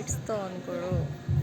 lights to on.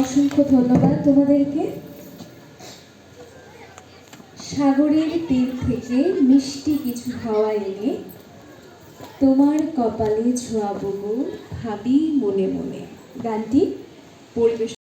অসংখ্য ধন্যবাদ তোমাদেরকে। সাগরের তীর থেকে মিষ্টি কিছু হাওয়া এনে তোমার কপালে ছোঁয়াবো ভাবি মনে মনে। গানটি পরিবেশন